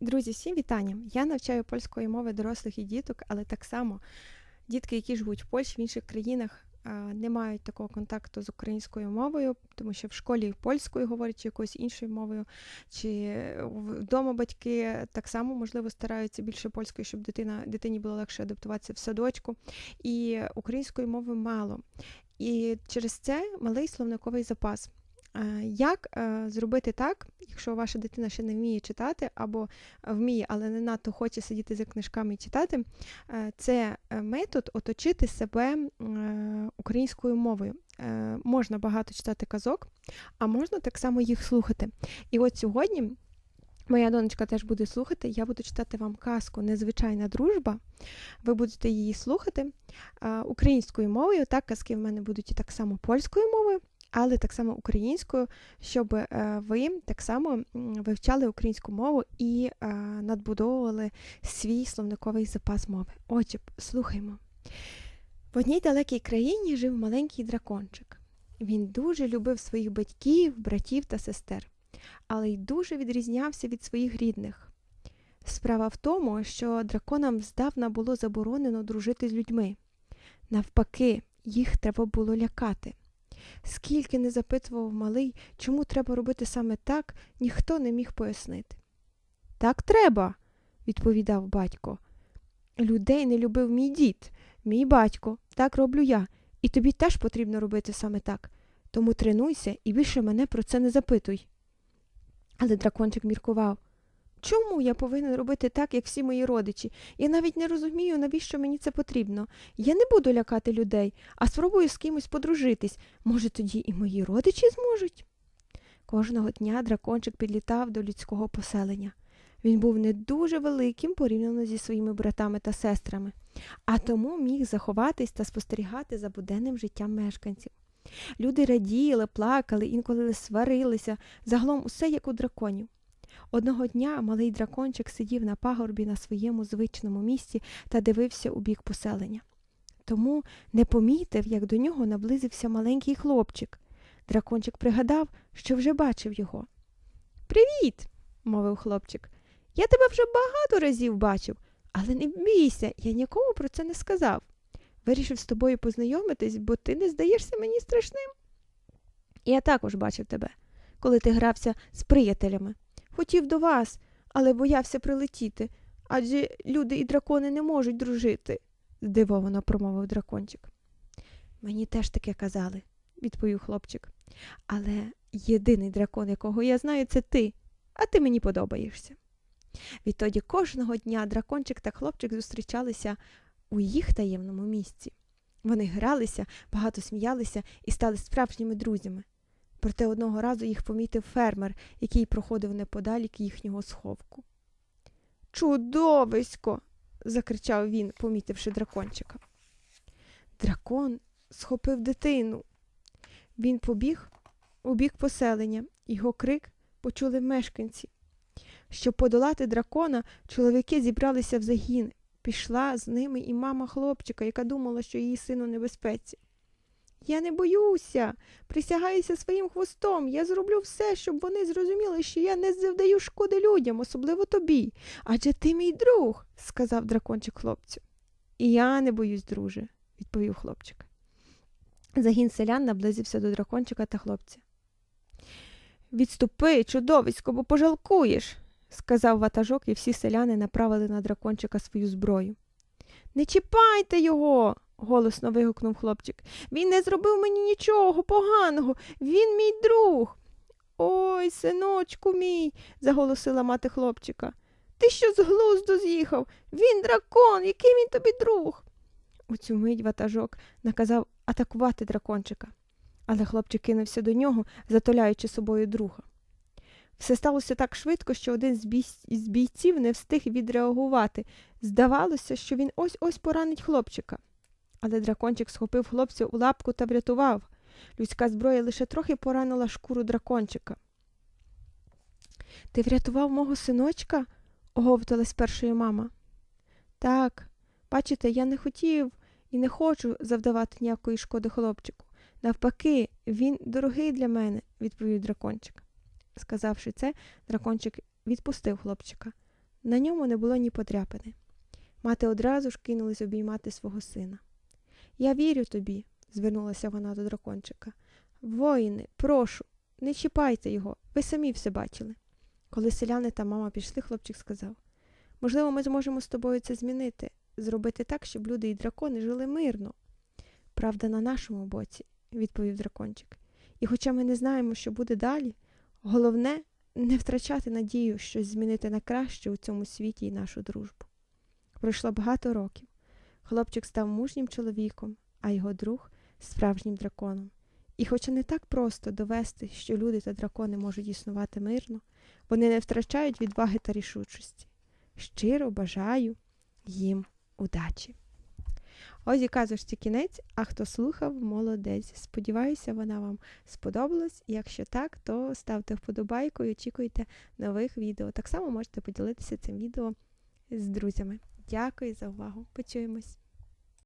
Друзі, всім вітання! Я навчаю польської мови дорослих і діток, але так само дітки, які живуть в Польщі, в інших країнах, не мають такого контакту з українською мовою, тому що в школі польською говорять чи якоюсь іншою мовою, чи вдома батьки так само можливо стараються більше польською, щоб дитина дитині було легше адаптуватися в садочку. І української мови мало. І через це малий словниковий запас. Е, Як е, зробити так, якщо ваша дитина ще не вміє читати, або вміє, але не надто хоче сидіти за книжками і читати, е, це е, метод оточити себе е, українською мовою. Е, Можна багато читати казок, а можна так само їх слухати. І от сьогодні. Моя донечка теж буде слухати. Я буду читати вам казку Незвичайна дружба. Ви будете її слухати е, українською мовою. Так, казки в мене будуть і так само польською мовою, але так само українською, щоб е, ви так само вивчали українську мову і е, надбудовували свій словниковий запас мови. Отже, слухаймо. В одній далекій країні жив маленький дракончик. Він дуже любив своїх батьків, братів та сестер, але й дуже відрізнявся від своїх рідних. Справа в тому, що драконам здавна було заборонено дружити з людьми. Навпаки, їх треба було лякати. Скільки не запитував малий, чому треба робити саме так, ніхто не міг пояснити. Так треба, відповідав батько. Людей не любив мій дід, мій батько, так роблю я, і тобі теж потрібно робити саме так. Тому тренуйся і більше мене про це не запитуй. Але дракончик міркував. Чому я повинен робити так, як всі мої родичі? Я навіть не розумію, навіщо мені це потрібно. Я не буду лякати людей, а спробую з кимось подружитись. Може, тоді і мої родичі зможуть? Кожного дня дракончик підлітав до людського поселення. Він був не дуже великим порівняно зі своїми братами та сестрами, а тому міг заховатись та спостерігати за буденним життям мешканців. Люди раділи, плакали, інколи сварилися, загалом усе як у драконів. Одного дня малий дракончик сидів на пагорбі на своєму звичному місці та дивився у бік поселення. Тому не помітив, як до нього наблизився маленький хлопчик. Дракончик пригадав, що вже бачив його. Привіт, мовив хлопчик. Я тебе вже багато разів бачив, але не бійся, я нікому про це не сказав. Вирішив з тобою познайомитись, бо ти не здаєшся мені страшним. Я також бачив тебе, коли ти грався з приятелями. Хотів до вас, але боявся прилетіти, адже люди і дракони не можуть дружити, здивовано промовив дракончик. Мені теж таке казали, відповів хлопчик. Але єдиний дракон, якого я знаю, це ти, а ти мені подобаєшся. Відтоді кожного дня дракончик та хлопчик зустрічалися у їх таємному місці. Вони гралися, багато сміялися і стали справжніми друзями. Проте одного разу їх помітив фермер, який проходив неподалік їхнього сховку. Чудовисько. закричав він, помітивши дракончика. Дракон схопив дитину. Він побіг у бік поселення, його крик почули мешканці. Щоб подолати дракона, чоловіки зібралися в загін. Пішла з ними і мама хлопчика, яка думала, що її син у небезпеці. Я не боюся, присягаюся своїм хвостом. Я зроблю все, щоб вони зрозуміли, що я не завдаю шкоди людям, особливо тобі. Адже ти мій друг, сказав дракончик хлопцю. І я не боюсь, друже, відповів хлопчик. Загін селян наблизився до дракончика та хлопця. Відступи, чудовисько, бо пожалкуєш, сказав ватажок, і всі селяни направили на дракончика свою зброю. Не чіпайте його, голосно вигукнув хлопчик. Він не зробив мені нічого поганого. Він мій друг. Ой, синочку мій, заголосила мати хлопчика. Ти що з глузду з'їхав? Він дракон, який він тобі друг? У цю мить ватажок наказав атакувати дракончика, але хлопчик кинувся до нього, затуляючи собою друга. Все сталося так швидко, що один з, бій... з бійців не встиг відреагувати. Здавалося, що він ось ось поранить хлопчика. Але дракончик схопив хлопця у лапку та врятував. Людська зброя лише трохи поранила шкуру дракончика. Ти врятував мого синочка? оговталась першою мама. Так, бачите, я не хотів і не хочу завдавати ніякої шкоди хлопчику. Навпаки, він дорогий для мене, відповів дракончик. Сказавши це, дракончик відпустив хлопчика. На ньому не було ні подряпини. Мати одразу ж кинулась обіймати свого сина. Я вірю тобі, звернулася вона до дракончика. Воїни, прошу, не чіпайте його, ви самі все бачили. Коли селяни та мама пішли, хлопчик сказав можливо, ми зможемо з тобою це змінити, зробити так, щоб люди і дракони жили мирно. Правда, на нашому боці, відповів дракончик. І хоча ми не знаємо, що буде далі, головне не втрачати надію щось змінити на краще у цьому світі і нашу дружбу. Пройшло багато років. Хлопчик став мужнім чоловіком, а його друг справжнім драконом. І хоча не так просто довести, що люди та дракони можуть існувати мирно, вони не втрачають відваги та рішучості. Щиро бажаю їм удачі. Ось і казочці кінець, а хто слухав, молодець. Сподіваюся, вона вам сподобалась. Якщо так, то ставте вподобайку і очікуйте нових відео. Так само можете поділитися цим відео з друзями. Дякую за увагу. Почуємось!